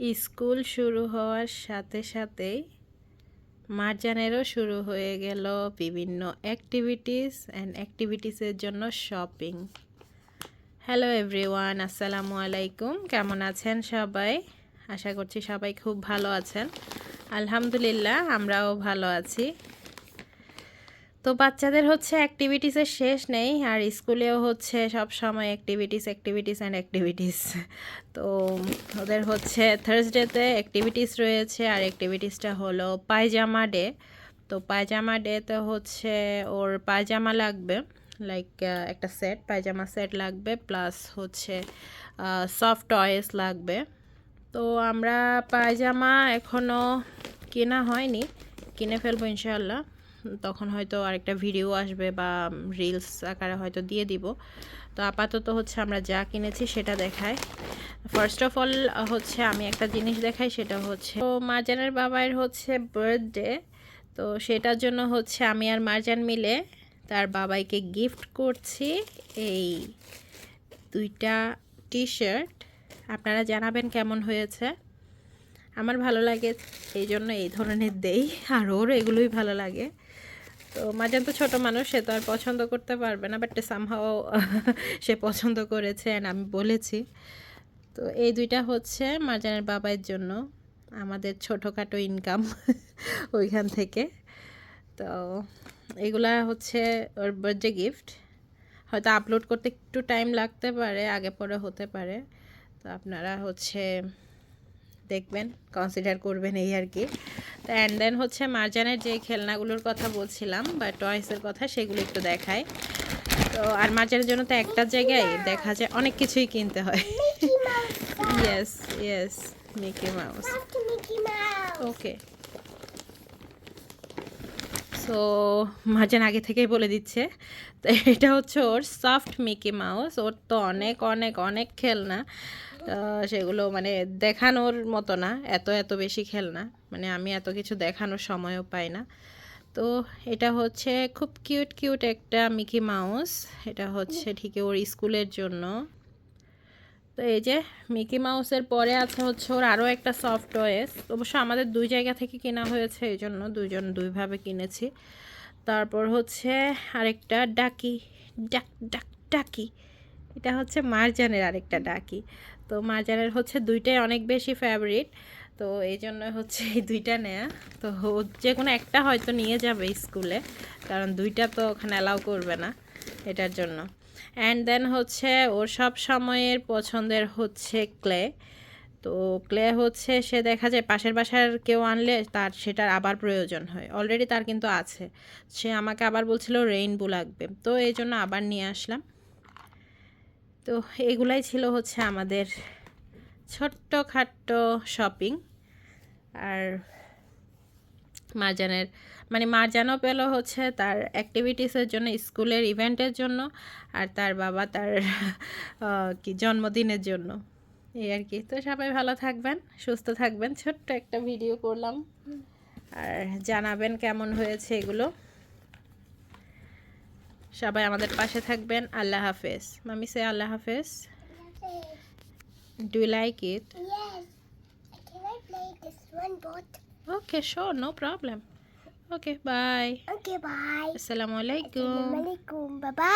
School শুরু হওয়ার সাথে সাথেই মারজানেরও শুরু হয়ে গেল বিভিন্ন অ্যাক্টিভিটিস অ্যান্ড অ্যাক্টিভিটিসের জন্য শপিং হ্যালো এভরিওয়ান আসসালামু আলাইকুম। কেমন আছেন সবাই? আশা করছি সবাই খুব ভালো আছেন। আলহামদুলিল্লাহ, আমরাও ভালো আছি। তো বাচ্চাদের হচ্ছে অ্যাক্টিভিটিসের শেষ নেই আর স্কুলেও হচ্ছে সব সময় অ্যাক্টিভিটিস অ্যাক্টিভিটিস অ্যান্ড অ্যাক্টিভিটিস তো ওদের হচ্ছে থার্সডেতে অ্যাক্টিভিটিস রয়েছে আর অ্যাক্টিভিটিসটা হলো পায়জামা ডে তো পায়জামা ডেতে হচ্ছে ওর পায়জামা লাগবে লাইক একটা সেট পায়জামা সেট লাগবে প্লাস হচ্ছে সফট টয়েস লাগবে। তো আমরা পায়জামা এখনও কেনা হয়নি, কিনে ফেলব ইনশাল্লাহ তখন হয়তো আরেকটা ভিডিও আসবে বা রিলস আকারে হয়তো দিয়ে দিব। তো আপাতত হচ্ছে আমরা যা কিনেছি সেটা দেখাই। ফার্স্ট অফ অল হচ্ছে আমি একটা জিনিস দেখাই, সেটা হচ্ছে তো মার্জানের বাবার হচ্ছে বার্থডে তো সেটার জন্য হচ্ছে আমি আর মার্জান মিলে তার বাবাইকে গিফট করছি এই দুইটা টি শার্ট আপনারা জানাবেন কেমন হয়েছে। আমার ভালো লাগে এই জন্য এই ধরনের দেই, আর ওর এগুলোই ভালো লাগে। তো মাজান তো ছোটো মানুষ, সে তো আর পছন্দ করতে পারবে না বাট সামহাও সে পছন্দ করেছে অ্যান্ড আমি বলেছি। তো এই দুইটা হচ্ছে মাজানের বাবার জন্য, আমাদের ছোটোখাটো ইনকাম ওইখান থেকে। তো এগুলা হচ্ছে ওর বার্থডে গিফট হয়তো আপলোড করতে একটু টাইম লাগতে পারে, আগে পরে হতে পারে। তো আপনারা হচ্ছে দেখবেন কনসিডার করবেন এই আর কি। অ্যান্ড দেন হচ্ছে মার্জানের যে খেলনাগুলোর কথা বলছিলাম বা টয়েসের কথা সেগুলো একটু দেখায় তো আর মার্জানের জন্য তো একটা জায়গায় দেখা যায় অনেক কিছুই কিনতে হয়। Yes yes Mickey Mouse okay so Marjan আগে থেকেই বলে দিচ্ছে তো এটা হচ্ছে ওর সফট মিকি মাউস ওর তো অনেক অনেক অনেক খেলনা। সেগুলো মানে দেখানোর মতো না, এত এত বেশি খেলনা। মানে আমি এত কিছু দেখানোর সময়ও পাই না। তো এটা হচ্ছে খুব কিউট কিউট একটা মিকি মাউস। এটা হচ্ছে ঠিক ওর স্কুলের জন্য। তো এই যে মিকি মাউসের পরে আছে হচ্ছে ওর আরও একটা সফট ওয়েস। অবশ্য আমাদের দুই জায়গা থেকে কেনা হয়েছে, এই জন্য দুইজন দুইভাবে কিনেছি। তারপর হচ্ছে আরেকটা ডাকি, ডাক ডাক, ডাকি। এটা হচ্ছে মারজানের আরেকটা ডাকি। তো মারজানের হচ্ছে দুইটাই অনেক বেশি ফেভারিট তো এই জন্য হচ্ছে এই দুইটা নেয়া। তো যে কোনো একটা হয়তো নিয়ে যাবে স্কুলে, কারণ দুইটা তো ওখানে অ্যালাউ করবে না এটার জন্য। অ্যান্ড দেন হচ্ছে ওর সব সময়ের পছন্দের হচ্ছে ক্লে। তো ক্লে হচ্ছে সে দেখা যায় পাশের বাসার কেউ আনলে তার সেটার আবার প্রয়োজন হয়। অলরেডি তার কিন্তু আছে। সে আমাকে আবার বলছিল রেইনবো লাগবে। তো এই জন্য আবার নিয়ে আসলাম। তো এগুলাই ছিল হচ্ছে আমাদের ছোট্ট খাট্ট শপিং আর মারজানের মানে মারজানও পেল হচ্ছে তার অ্যাক্টিভিটিসের জন্য, স্কুলের ইভেন্টের জন্য আর তার বাবা তার কি জন্মদিনের জন্য। এই আর কি। তো সবাই ভালো থাকবেন, সুস্থ থাকবেন। ছোট্ট একটা ভিডিও করলাম। আর জানাবেন কেমন হয়েছে এগুলো। সবাই আমাদের পাশে থাকবেন। আল্লাহ হাফেজ। মামি সে আল্লাহ হাফেজ। Do like it okay so no problem okay bye okay bye আসসালামু আলাইকুম ওয়া আলাইকুম বাবা